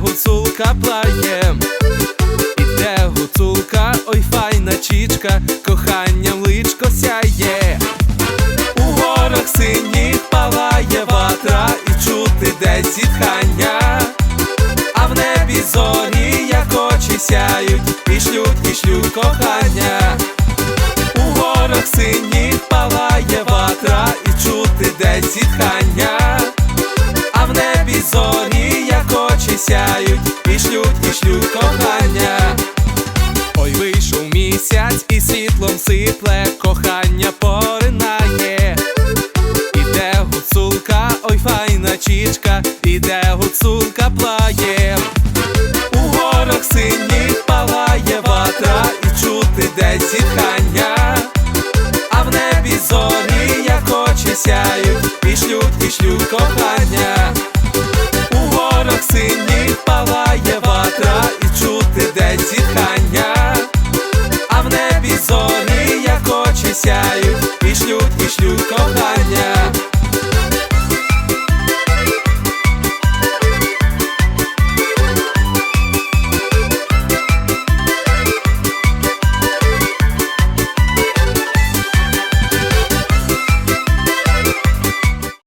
гуцулка плає, іде гуцулка, ой файна чічка, коханням личко сяє. У горах синіх палає ватра і чути десь зітхання, а в небі зорі, як очі сяють, і шлють, і шлють кохання. У горах синіх палає ватра і чути десь зітхання, зорі, сяють, і шлють, і шлють кохання. Ой, вийшов місяць і світлом сипле, кохання поринає. Іде гуцулка, ой файна чічка, іде гуцулка плає. У горах синіх палає ватра і чути десь зітхання, а в небі зорі, як очі сяють, і шлють, і шлють кохання. Синіх палає ватра і чути десь зітхання, а в небі зорі, як очі сяють, і шлють, і шлють кохання.